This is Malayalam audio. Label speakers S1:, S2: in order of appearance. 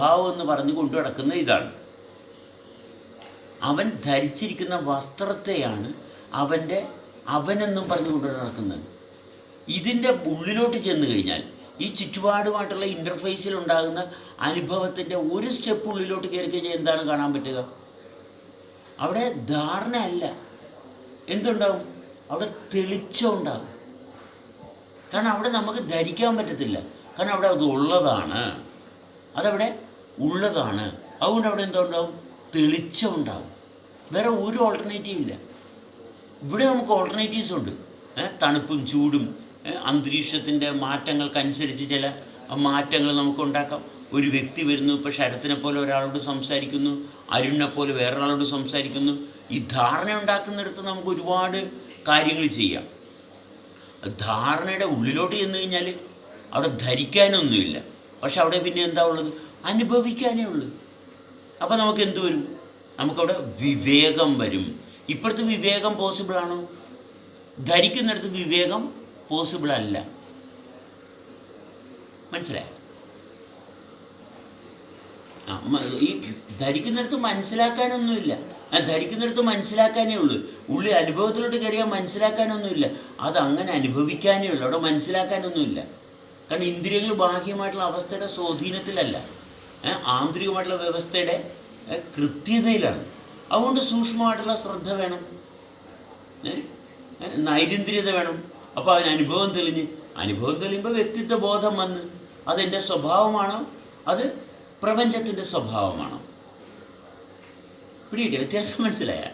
S1: സ്വഭാവം എന്ന് പറഞ്ഞു കൊണ്ടു നടക്കുന്ന ഇതാണ്. അവൻ ധരിച്ചിരിക്കുന്ന വസ്ത്രത്തെയാണ് അവന്റെ അവനെന്നും പറഞ്ഞു കൊണ്ടു നടക്കുന്നത്. ഇതിന്റെ ഉള്ളിലോട്ട് ചെന്ന് കഴിഞ്ഞാൽ ഈ ചുറ്റുപാടുമായിട്ടുള്ള ഇന്റർഫേസിൽ ഉണ്ടാകുന്ന അനുഭവത്തിന്റെ ഒരു സ്റ്റെപ്പ് ഉള്ളിലോട്ട് കയറി കഴിഞ്ഞാൽ എന്താണ് കാണാൻ പറ്റുക? അവിടെ ധാരണ അല്ല. എന്തുണ്ടാവും? അവിടെ തെളിച്ചം ഉണ്ടാകും. കാരണം അവിടെ നമുക്ക് ധരിക്കാൻ പറ്റത്തില്ല. കാരണം അവിടെ അത് ഉള്ളതാണ് അതവിടെ ഉള്ളതാണ്. അതുകൊണ്ട് അവിടെ എന്താ ഉണ്ടാവും? തെളിച്ചം ഉണ്ടാവും. വേറെ ഒരു ഓൾട്ടർനേറ്റീവ് ഇല്ല. ഇവിടെ നമുക്ക് ഓൾട്ടർനേറ്റീവ്സ് ഉണ്ട്. തണുപ്പും ചൂടും അന്തരീക്ഷത്തിന്റെ മാറ്റങ്ങൾക്കനുസരിച്ച് ചില മാറ്റങ്ങൾ നമുക്ക് ഉണ്ടാക്കാം. ഒരു വ്യക്തി വരുന്നു ഇപ്പോൾ ശരത്തിനെ പോലെ ഒരാളോട് സംസാരിക്കുന്നു അരുണിനെ പോലെ വേറൊരാളോട് സംസാരിക്കുന്നു. ഈ ധാരണ ഉണ്ടാക്കുന്നിടത്ത് നമുക്ക് ഒരുപാട് കാര്യങ്ങൾ ചെയ്യാം. ധാരണയുടെ ഉള്ളിലോട്ട് ചെന്ന് കഴിഞ്ഞാൽ അവിടെ ധരിക്കാനൊന്നുമില്ല. പക്ഷെ അവിടെ പിന്നെ എന്താ ഉള്ളത്? അനുഭവിക്കാനേ ഉള്ളൂ. അപ്പോൾ നമുക്ക് എന്ത് വരും? നമുക്കവിടെ വിവേകം വരും. ഇപ്പോഴത്തെ വിവേകം പോസിബിൾ ആണോ? ധരിക്കുന്നിടത്ത് വിവേകം പോസിബിൾ അല്ല. മനസ്സിലായോ? ഈ ധരിക്കുന്നിടത്ത് മനസ്സിലാക്കാനൊന്നുമില്ല. ധരിക്കുന്നിടത്ത് മനസ്സിലാക്കാനേ ഉള്ളൂ. ഉള്ളി അനുഭവത്തിലോട്ട് കയറിയാൽ മനസ്സിലാക്കാനൊന്നുമില്ല. അത് അങ്ങനെ അനുഭവിക്കാനേ ഉള്ളൂ. അവിടെ മനസ്സിലാക്കാനൊന്നുമില്ല. കാരണം ഇന്ദ്രിയങ്ങൾ ബാഹ്യമായിട്ടുള്ള അവസ്ഥയുടെ സ്വാധീനത്തിലല്ല. ആന്തരികമായിട്ടുള്ള വ്യവസ്ഥയുടെ കൃത്യതയിലാണ്. അതുകൊണ്ട് സൂക്ഷ്മമായിട്ടുള്ള ശ്രദ്ധ വേണം? നൈരന്തര്യത വേണം. അപ്പോൾ അതിന് അനുഭവം തെളിഞ്ഞ് അനുഭവം തെളിയുമ്പോൾ വ്യക്തിത്വ ബോധം വന്ന് അതെന്റെ സ്വഭാവമാണോ? അത് പ്രപഞ്ചത്തിന്റെ സ്വഭാവമാണോ? പിടിയിട്ട് വ്യത്യാസം മനസ്സിലായ?